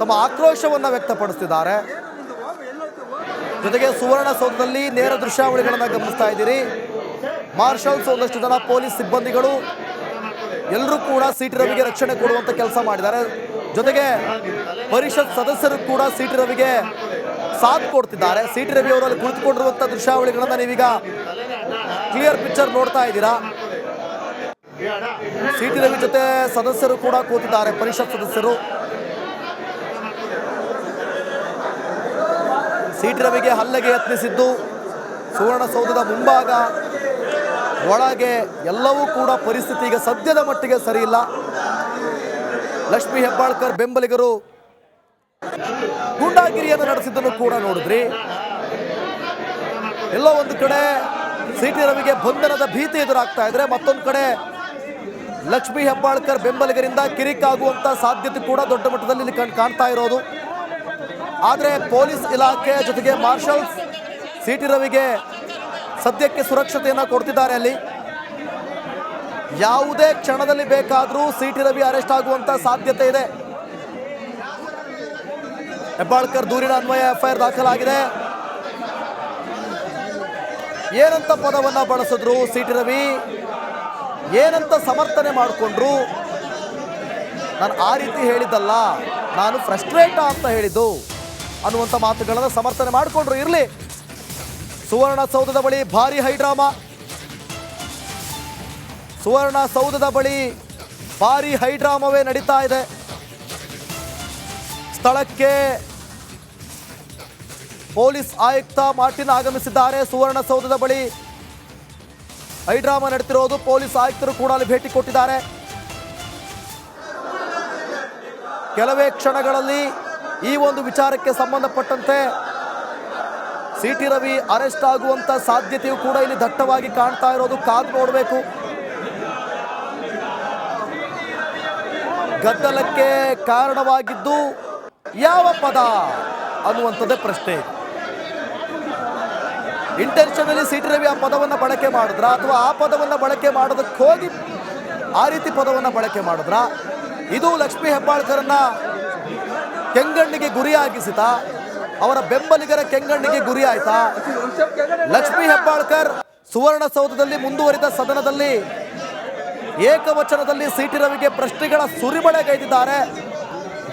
ತಮ್ಮ ಆಕ್ರೋಶವನ್ನು ವ್ಯಕ್ತಪಡಿಸ್ತಿದ್ದಾರೆ. ಜೊತೆಗೆ ಸುವರ್ಣಸೌಧದಲ್ಲಿ ನೇರ ದೃಶ್ಯಾವಳಿಗಳನ್ನು ಗಮನಿಸ್ತಾ ಇದ್ದೀರಿ. ಮಾರ್ಷಲ್ಸ್ ಒಂದಷ್ಟು ಜನ ಪೊಲೀಸ್ ಸಿಬ್ಬಂದಿಗಳು ಎಲ್ಲರೂ ಕೂಡ ಸಿಟಿ ರವಿಗೆ ರಕ್ಷಣೆ ಕೊಡುವಂತ ಕೆಲಸ ಮಾಡಿದ್ದಾರೆ. ಜೊತೆಗೆ ಪರಿಷತ್ ಸದಸ್ಯರು ಕೂಡ ಸಿಟಿ ರವಿಗೆ ಸಾಥ್ ಕೊಡ್ತಿದ್ದಾರೆ. ಸಿಟಿ ರವಿ ಅವರಲ್ಲಿ ಕುಳಿತುಕೊಂಡಿರುವಂತ ದೃಶ್ಯಾವಳಿಗಳನ್ನ ನೀವೀಗ ಕ್ಲಿಯರ್ ಪಿಕ್ಚರ್ ನೋಡ್ತಾ ಇದ್ದೀರಾ. ಸಿಟಿ ರವಿ ಜೊತೆ ಸದಸ್ಯರು ಕೂಡ ಕೂತಿದ್ದಾರೆ, ಪರಿಷತ್ ಸದಸ್ಯರು. ಸಿಟಿ ರವಿಗೆ ಹಲ್ಲೆಗೆ ಯತ್ನಿಸಿದ್ದು. ಸುವರ್ಣಸೌಧದ ಮುಂಭಾಗ ಒಳಗೆ ಎಲ್ಲವೂ ಕೂಡ ಪರಿಸ್ಥಿತಿ ಈಗ ಸದ್ಯದ ಮಟ್ಟಿಗೆ ಸರಿಯಿಲ್ಲ. ಲಕ್ಷ್ಮೀ ಹೆಬ್ಬಾಳ್ಕರ್ ಬೆಂಬಲಿಗರು ಗೂಂಡಾಗಿರಿಯನ್ನು ನಡೆಸಿದ್ದನ್ನು ಕೂಡ ನೋಡಿದ್ರಿ. ಎಲ್ಲೋ ಒಂದು ಕಡೆ ಸಿಟಿ ರವಿಗೆ ಬಂಧನದ ಭೀತಿ ಎದುರಾಗ್ತಾ ಇದ್ರೆ ಮತ್ತೊಂದು ಕಡೆ ಲಕ್ಷ್ಮೀ ಹೆಬ್ಬಾಳ್ಕರ್ ಬೆಂಬಲಿಗರಿಂದ ಕಿರಿಕಾಗುವಂತ ಸಾಧ್ಯತೆ ಕೂಡ ದೊಡ್ಡ ಮಟ್ಟದಲ್ಲಿ ಇಲ್ಲಿ ಕಣ್- ಕಾಣ್ತಾ ಇರೋದು. ಆದರೆ ಪೊಲೀಸ್ ಇಲಾಖೆ ಜೊತೆಗೆ ಮಾರ್ಷಲ್ಸ್ ಸಿಟಿ ರವಿಗೆ ಸದ್ಯಕ್ಕೆ ಸುರಕ್ಷತೆಯನ್ನು ಕೊಡ್ತಿದ್ದಾರೆ ಅಲ್ಲಿ. ಯಾವುದೇ ಕ್ಷಣದಲ್ಲಿ ಬೇಕಾದರೂ ಸಿ ಟಿ ರವಿ ಅರೆಸ್ಟ್ ಆಗುವಂತ ಸಾಧ್ಯತೆ ಇದೆ. ಹೆಬ್ಬಾಳ್ಕರ್ ದೂರಿನ ಅನ್ವಯ ಎಫ್ಐಆರ್ ದಾಖಲಾಗಿದೆ. ಏನಂತ ಪದವನ್ನ ಬಳಸಿದ್ರು ಸಿ ಟಿ ರವಿ? ಏನಂತ ಸಮರ್ಥನೆ ಮಾಡಿಕೊಂಡ್ರು? ನಾನು ಆ ರೀತಿ ಹೇಳಿದ್ದಲ್ಲ, ನಾನು ಫ್ರಸ್ಟ್ರೇಟ ಅಂತ ಹೇಳಿದ್ದು. ಅನ್ನುವಂಥ ಮಾತುಗಳನ್ನು ಸಮರ್ಥನೆ ಮಾಡಿಕೊಂಡ್ರು. ಇರಲಿ. ಸುವರ್ಣಸೌಧದ ಬಳಿ ಭಾರಿ ಹೈಡ್ರಾಮಾ ಸುವರ್ಣಸೌಧದ ಬಳಿ ಭಾರಿ ಹೈಡ್ರಾಮವೇ ನಡೀತಾ ಇದೆ. ಸ್ಥಳಕ್ಕೆ ಪೊಲೀಸ್ ಆಯುಕ್ತ ಮಾರ್ಟಿನ್ ಆಗಮಿಸಿದ್ದಾರೆ. ಸುವರ್ಣಸೌಧದ ಬಳಿ ಹೈಡ್ರಾಮಾ ನಡೆತಿರೋದು. ಪೊಲೀಸ್ ಆಯುಕ್ತರು ಕೂಡ ಅಲ್ಲಿ ಭೇಟಿ ಕೊಟ್ಟಿದ್ದಾರೆ. ಕೆಲವೇ ಕ್ಷಣಗಳಲ್ಲಿ ಈ ಒಂದು ವಿಚಾರಕ್ಕೆ ಸಂಬಂಧಪಟ್ಟಂತೆ ಸಿ ಟಿ ರವಿ ಅರೆಸ್ಟ್ ಆಗುವಂತ ಸಾಧ್ಯತೆಯು ಕೂಡ ಇಲ್ಲಿ ದಟ್ಟವಾಗಿ ಕಾಣ್ತಾ ಇರೋದು ಕಾದು ನೋಡಬೇಕು. ಗದ್ದಲಕ್ಕೆ ಕಾರಣವಾಗಿದ್ದು ಯಾವ ಪದ ಅನ್ನುವಂಥದ್ದೇ ಪ್ರಶ್ನೆ. ಇಂಟೆನ್ಷನಲ್ಲಿ ಸಿ ಟಿ ರವಿ ಆ ಪದವನ್ನು ಬಳಕೆ ಮಾಡಿದ್ರ ಅಥವಾ ಆ ಪದವನ್ನು ಬಳಕೆ ಮಾಡೋದಕ್ಕೆ ಹೋಗಿ ಆ ರೀತಿ ಪದವನ್ನು ಬಳಕೆ ಮಾಡಿದ್ರ? ಇದು ಲಕ್ಷ್ಮೀ ಹೆಬ್ಬಾಳ್ಕರನ್ನ ಕೆಂಗಣ್ಣಿಗೆ ಗುರಿಯಾಗಿಸಿತ ಅವರ ಬೆಂಬಲಿಗರ ಕೆಂಗಣ್ಣಿಗೆ ಗುರಿ ಆಯ್ತಾ ಲಕ್ಷ್ಮೀ ಹೆಬ್ಬಾಳ್ಕರ್ ಸುವರ್ಣಸೌಧದಲ್ಲಿ ಮುಂದುವರಿದ ಸದನದಲ್ಲಿ ಏಕವಚನದಲ್ಲಿ ಸಿಟಿ ರವಿಗೆ ಪ್ರಶ್ನೆಗಳ ಸುರಿಮಳೆಗೈದಿದ್ದಾರೆ.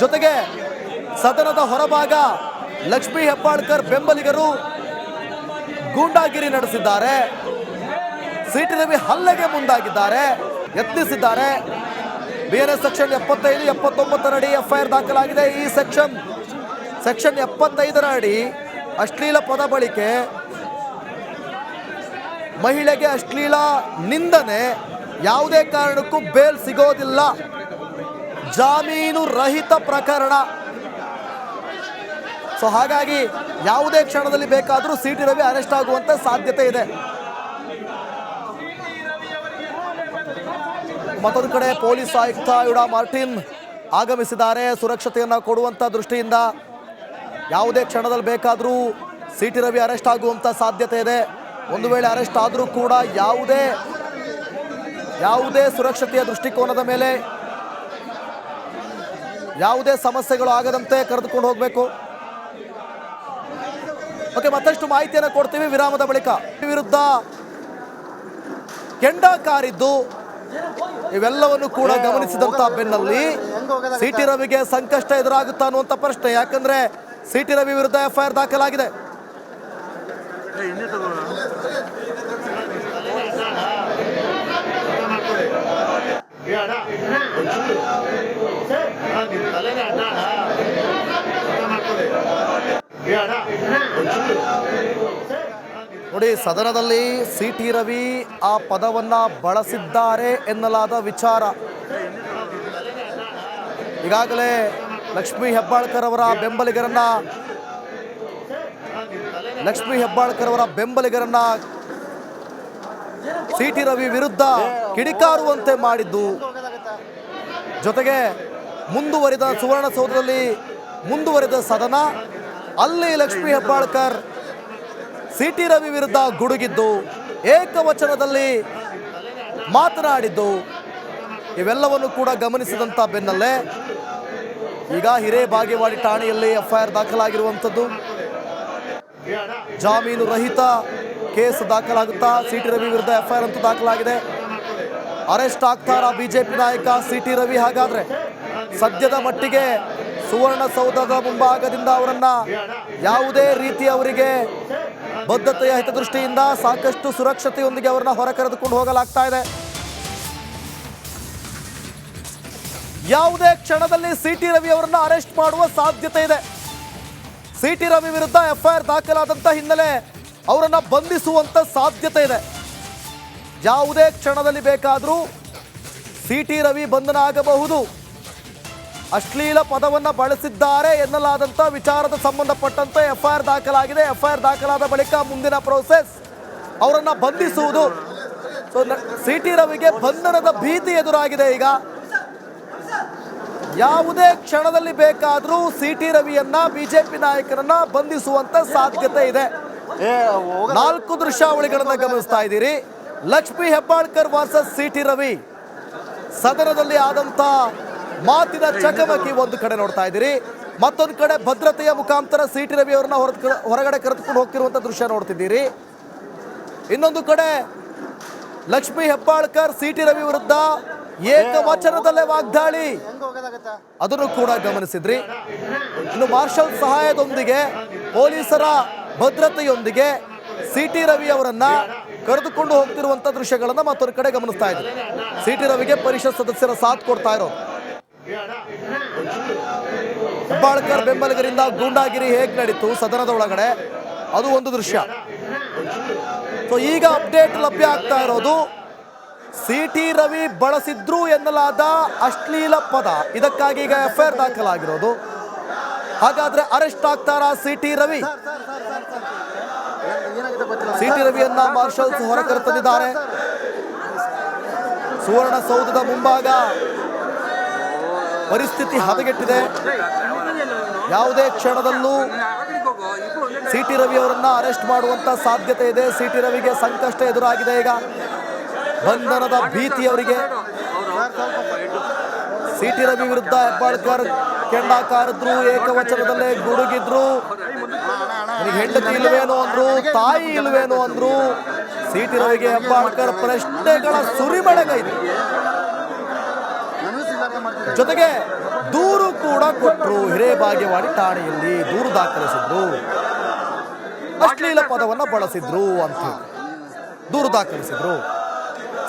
ಜೊತೆಗೆ ಸದನದ ಹೊರಭಾಗ ಲಕ್ಷ್ಮೀ ಹೆಬ್ಬಾಳ್ಕರ್ ಬೆಂಬಲಿಗರು ಗೂಂಡಾಗಿರಿ ನಡೆಸಿದ್ದಾರೆ. ಸಿಟಿ ರವಿ ಹಲ್ಲೆಗೆ ಮುಂದಾಗಿದ್ದಾರೆ, ಯತ್ನಿಸಿದ್ದಾರೆ. ಬಿಎನ್ಎಸ್ ಸೆಕ್ಷನ್ ಎಪ್ಪತ್ತೈದು, ಎಪ್ಪತ್ತೊಂಬತ್ತರ ಅಡಿ ಎಫ್ಐಆರ್ ದಾಖಲಾಗಿದೆ. ಈ ಸೆಕ್ಷನ್ ಸೆಕ್ಷನ್ ಎಪ್ಪತ್ತೈದರ ಅಡಿ ಅಶ್ಲೀಲ ಪದ ಬಳಿಕೆ ಮಹಿಳೆಗೆ ಅಶ್ಲೀಲ ನಿಂದನೆ. ಯಾವುದೇ ಕಾರಣಕ್ಕೂ ಬೇಲ್ ಸಿಗೋದಿಲ್ಲ. ಜಾಮೀನು ರಹಿತ ಪ್ರಕರಣ. ಸೊ ಹಾಗಾಗಿ ಯಾವುದೇ ಕ್ಷಣದಲ್ಲಿ ಬೇಕಾದರೂ ಸಿ ಟಿ ರವಿ ಅರೆಸ್ಟ್ ಆಗುವಂತ ಸಾಧ್ಯತೆ ಇದೆ. ಮತ್ತೊಂದು ಕಡೆ ಪೊಲೀಸ್ ಆಯುಕ್ತ ಯುಡಾ ಮಾರ್ಟಿನ್ ಆಗಮಿಸಿದ್ದಾರೆ. ಸುರಕ್ಷತೆಯನ್ನು ಕೊಡುವಂಥ ದೃಷ್ಟಿಯಿಂದ ಯಾವುದೇ ಕ್ಷಣದಲ್ಲಿ ಬೇಕಾದರೂ ಸಿ ಟಿ ರವಿ ಅರೆಸ್ಟ್ ಆಗುವಂಥ ಸಾಧ್ಯತೆ ಇದೆ. ಒಂದು ವೇಳೆ ಅರೆಸ್ಟ್ ಆದರೂ ಕೂಡ ಯಾವುದೇ ಯಾವುದೇ ಸುರಕ್ಷತೆಯ ದೃಷ್ಟಿಕೋನದ ಮೇಲೆ ಯಾವುದೇ ಸಮಸ್ಯೆಗಳು ಆಗದಂತೆ ಕರೆದುಕೊಂಡು ಹೋಗಬೇಕು. ಓಕೆ, ಮತ್ತಷ್ಟು ಮಾಹಿತಿಯನ್ನು ಕೊಡ್ತೀವಿ ವಿರಾಮದ ಬಳಿಕ. ವಿರುದ್ಧ ಕೆಂಡ ಕಾರಿದ್ದು ಇವೆಲ್ಲವನ್ನು ಕೂಡ ಗಮನಿಸಿದಂತ ಬೆನ್ನಲ್ಲಿ ಸಿಟಿ ರವಿಗೆ ಸಂಕಷ್ಟ ಎದುರಾಗುತ್ತಾ ಅನ್ನುವಂಥ ಪ್ರಶ್ನೆ. ಯಾಕಂದ್ರೆ ಸಿಟಿ ರವಿ ವಿರುದ್ಧ ಎಫ್ಐಆರ್ ದಾಖಲಾಗಿದೆ. ಬೇಡ ನೋಡಿ, ಸದನದಲ್ಲಿ ಸಿ ಟಿ ರವಿ ಆ ಪದವನ್ನ ಬಳಸಿದ್ದಾರೆ ಎನ್ನಲಾದ ವಿಚಾರ. ಈಗಾಗಲೇ ಲಕ್ಷ್ಮೀ ಹೆಬ್ಬಾಳ್ಕರ್ ಅವರ ಬೆಂಬಲಿಗರನ್ನ, ಲಕ್ಷ್ಮೀ ಹೆಬ್ಬಾಳ್ಕರ್ ಅವರ ಬೆಂಬಲಿಗರನ್ನ ಸಿ ಟಿ ರವಿ ವಿರುದ್ಧ ಕಿಡಿಕಾರುವಂತೆ ಮಾಡಿದ್ದು. ಜೊತೆಗೆ ಮುಂದುವರಿದ ಸುವರ್ಣಸೌಧದಲ್ಲಿ ಮುಂದುವರಿದ ಸದನ, ಅಲ್ಲಿ ಲಕ್ಷ್ಮೀ ಹೆಬ್ಬಾಳ್ಕರ್ ಸಿ ಟಿ ರವಿ ವಿರುದ್ಧ ಗುಡುಗಿದ್ದು ಏಕವಚನದಲ್ಲಿ ಮಾತನಾಡಿದ್ದು. ಇವೆಲ್ಲವನ್ನು ಕೂಡ ಗಮನಿಸಿದಂಥ ಬೆನ್ನಲ್ಲೇ ಈಗ ಹಿರೇಬಾಗೇವಾಡಿ ಠಾಣೆಯಲ್ಲಿ ಎಫ್ಐಆರ್ ದಾಖಲಾಗಿರುವಂಥದ್ದು. ಜಾಮೀನು ರಹಿತ ಕೇಸ್ ದಾಖಲಾಗುತ್ತಾ, ಸಿಟಿ ರವಿ ವಿರುದ್ಧ ಎಫ್ಐಆರ್ ಅಂತೂ ದಾಖಲಾಗಿದೆ. ಅರೆಸ್ಟ್ ಆಗ್ತಾರ ಬಿಜೆಪಿ ನಾಯಕ ಸಿಟಿ ರವಿ ಹಾಗಾದ್ರೆ? ಸದ್ಯದ ಮಟ್ಟಿಗೆ ಸುವರ್ಣಸೌಧದ ಮುಂಭಾಗದಿಂದ ಅವರನ್ನ ಯಾವುದೇ ರೀತಿ ಅವರಿಗೆ ಬದ್ಧತೆಯ ಹಿತದೃಷ್ಟಿಯಿಂದ ಸಾಕಷ್ಟು ಸುರಕ್ಷತೆಯೊಂದಿಗೆ ಅವರನ್ನ ಹೊರ ಕರೆದುಕೊಂಡು ಹೋಗಲಾಗ್ತಾ ಇದೆ. ಯಾವುದೇ ಕ್ಷಣದಲ್ಲಿ ಸಿಟಿ ರವಿ ಅವರನ್ನ ಅರೆಸ್ಟ್ ಮಾಡುವ ಸಾಧ್ಯತೆ ಇದೆ. ಸಿಟಿ ರವಿ ವಿರುದ್ಧ ಎಫ್ಐಆರ್ ದಾಖಲಾದಂತ ಹಿನ್ನೆಲೆ ಅವರನ್ನ ಬಂಧಿಸುವಂತ ಸಾಧ್ಯತೆ ಇದೆ. ಯಾವುದೇ ಕ್ಷಣದಲ್ಲಿ ಬೇಕಾದರೂ ಸಿಟಿ ರವಿ ಬಂಧನ ಆಗಬಹುದು. ಅಶ್ಲೀಲ ಪದವನ್ನ ಬಳಸಿದ್ದಾರೆ ಎನ್ನಲಾದಂತ ವಿಚಾರದ ಸಂಬಂಧಪಟ್ಟಂತೆ ಎಫ್ಐಆರ್ ದಾಖಲಾಗಿದೆ. ಎಫ್ಐಆರ್ ದಾಖಲಾದ ಬಳಿಕ ಮುಂದಿನ ಪ್ರೋಸೆಸ್ ಅವರನ್ನ ಬಂಧಿಸುವುದು. ಸೊ ಸಿಟಿ ರವಿಗೆ ಬಂಧನದ ಭೀತಿ ಎದುರಾಗಿದೆ ಈಗ. ಯಾವುದೇ ಕ್ಷಣದಲ್ಲಿ ಬೇಕಾದರೂ ಸಿಟಿ ರವಿಯನ್ನ ಬಿಜೆಪಿ ನಾಯಕರನ್ನ ಬಂಧಿಸುವಂತ ಸಾಧ್ಯತೆ ಇದೆ. ನಾಲ್ಕು ದೃಶ್ಯಾವಳಿಗಳನ್ನ ಗಮನಿಸ್ತಾ ಇದ್ದೀರಿ. Lakshmi Hebbalkar versus C T Ravi. ಸದನದಲ್ಲಿ ಆದಂತ ಮಾತಿನ ಚಕಮಕಿ ಒಂದು ಕಡೆ ನೋಡ್ತಾ ಇದ್ದೀರಿ. ಮತ್ತೊಂದು ಕಡೆ ಭದ್ರತೆಯ ಮುಖಾಂತರ ಸಿಟಿ ರವಿ ಅವರನ್ನ ಹೊರ ಹೊರಗಡೆ ಕರೆದುಕೊಂಡು ಹೋಗ್ತಿರುವಂತ ದೃಶ್ಯ ನೋಡ್ತಿದ್ದೀರಿ. ಇನ್ನೊಂದು ಕಡೆ ಲಕ್ಷ್ಮಿ ಹೆಬ್ಬಾಳ್ಕರ್ ಸಿಟಿ ರವಿ ವಿರುದ್ಧ ಏಕವಚನದಲ್ಲೇ ವಾಗ್ದಾಳಿ. ಅದನ್ನು ಕೂಡ ಗಮನಿಸಿದ್ರಿ. ಇನ್ನು ಮಾರ್ಷಲ್ ಸಹಾಯದೊಂದಿಗೆ ಪೊಲೀಸರ ಭದ್ರತೆಯೊಂದಿಗೆ ಸಿಟಿ ರವಿ ಅವರನ್ನ ಕರೆದುಕೊಂಡು ಹೋಗ್ತಿರುವಂತ ದೃಶ್ಯಗಳನ್ನ ಮತ್ತೊಂದು ಕಡೆ ಗಮನಿಸ್ತಾ ಇದ್ವಿ ಸಿಟಿ ರವಿಗೆ ಪರಿಷತ್ ಸದಸ್ಯರ ಸಾಥ್ ಕೊಡ್ತಾ ಇರೋದು. ಹೆಬ್ಬಾಳ್ಕರ್ ಬೆಂಬಲಿಗರಿಂದ ಗೂಂಡಾಗಿರಿ ಹೇಗೆ ನಡೀತು ಸದನದ ಒಳಗಡೆ? ಅದು ಒಂದು ದೃಶ್ಯ. ಸೊ ಈಗ ಅಪ್ಡೇಟ್ ಲಭ್ಯ ಆಗ್ತಾ ಇರೋದು ಸಿ ಟಿ ರವಿ ಬಳಸಿದ್ರು ಎನ್ನಲಾದ ಅಶ್ಲೀಲ ಪದ. ಇದಕ್ಕಾಗಿ ಈಗ ಎಫ್ಐಆರ್ ದಾಖಲಾಗಿರೋದು. ಹಾಗಾದ್ರೆ ಅರೆಸ್ಟ್ ಆಗ್ತಾರಾ ಸಿಟಿ ರವಿ? ಸಿ ಟಿ ರವಿಯನ್ನ ಮಾರ್ಷಲ್ಸ್ ಹೊರ ಕರೆತಂದಿದ್ದಾರೆ. ಸುವರ್ಣಸೌಧದ ಮುಂಭಾಗ. ಪರಿಸ್ಥಿತಿ ಹದಗೆಟ್ಟಿದೆ. ಯಾವುದೇ ಕ್ಷಣದಲ್ಲೂ ಸಿಟಿ ರವಿ ಅವರನ್ನ ಅರೆಸ್ಟ್ ಮಾಡುವಂತ ಸಾಧ್ಯತೆ ಇದೆ. ಸಿಟಿ ರವಿಗೆ ಸಂಕಷ್ಟ ಎದುರಾಗಿದೆ ಈಗ. ಬಂಧನದ ಭೀತಿ ಅವರಿಗೆ. ಸಿಟಿ ರವಿ ವಿರುದ್ಧ ಹೆಬ್ಬಾಳ್ಕರ್ ಕೆಂಡಾಕಾರದ್ರು ಏಕವಚನದಲ್ಲೇ ಗುಡುಗಿದ್ರು. ಹೆಂಡತಿ ಇಲ್ವೇನೋ ಅಂದ್ರು, ತಾಯಿ ಇಲ್ವೇನೋ ಅಂದ್ರು. ಸಿಟಿ ರವಿಗೆ ಹೆಬ್ಬಾಳ್ಕರ್ ಪ್ರಶ್ನೆಗಳ ಸುರಿಮಳೆಗೈದು. ಜೊತೆಗೆ ದೂರು ಕೂಡ ಕೊಟ್ಟರು ಹಿರೇಬಾಗೇವಾಡಿ ಠಾಣೆಯಲ್ಲಿ ದೂರು ದಾಖಲಿಸಿದ್ರು. ಅಶ್ಲೀಲ ಪದವನ್ನು ಬಳಸಿದ್ರು ಅಂತ ದೂರು ದಾಖಲಿಸಿದ್ರು.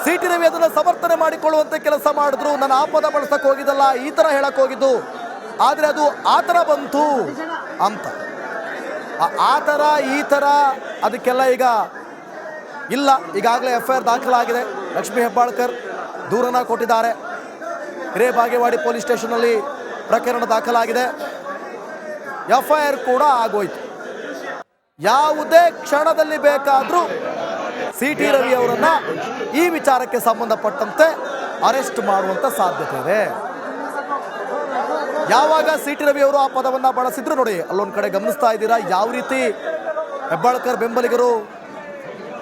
ಸಿಟಿ ರವಿ ಅದನ್ನು ಸಮರ್ಥನೆ ಮಾಡಿಕೊಳ್ಳುವಂತೆ ಕೆಲಸ ಮಾಡಿದ್ರು. ನನ್ನ ಆ ಪದ ಬಳಸಕ್ ಹೋಗಿದ್ದಲ್ಲ, ಈ ತರ ಹೇಳಕ್ ಹೋಗಿದ್ದು. ಆದ್ರೆ ಅದು ಆ ಥರ ಬಂತು ಅಂತ. ಆ- ಥರ ಈ ಥರ ಅದಕ್ಕೆಲ್ಲ ಈಗ ಇಲ್ಲ. ಈಗಾಗಲೇ ಎಫ್ ಐ ಆರ್ ದಾಖಲಾಗಿದೆ. ಲಕ್ಷ್ಮೀ ಹೆಬ್ಬಾಳ್ಕರ್ ದೂರನ ಕೊಟ್ಟಿದ್ದಾರೆ. ಹಿರೇಬಾಗೇವಾಡಿ ಪೊಲೀಸ್ ಸ್ಟೇಷನ್ನಲ್ಲಿ ಪ್ರಕರಣ ದಾಖಲಾಗಿದೆ. ಎಫ್ ಐ ಆರ್ ಕೂಡ ಆಗೋಯ್ತು. ಯಾವುದೇ ಕ್ಷಣದಲ್ಲಿ ಬೇಕಾದರೂ ಸಿ ಟಿ ರವಿ ಅವರನ್ನು ಈ ವಿಚಾರಕ್ಕೆ ಸಂಬಂಧಪಟ್ಟಂತೆ ಅರೆಸ್ಟ್ ಮಾಡುವಂತ ಸಾಧ್ಯತೆ ಇದೆ. ಯಾವಾಗ ಸಿ ಟಿ ರವಿ ಅವರು ಆ ಪದವನ್ನು ಬಳಸಿದ್ರು ನೋಡಿ, ಅಲ್ಲೊಂದು ಕಡೆ ಗಮನಿಸ್ತಾ ಇದ್ದೀರಾ? ಯಾವ ರೀತಿ ಹೆಬ್ಬಾಳ್ಕರ್ ಬೆಂಬಲಿಗರು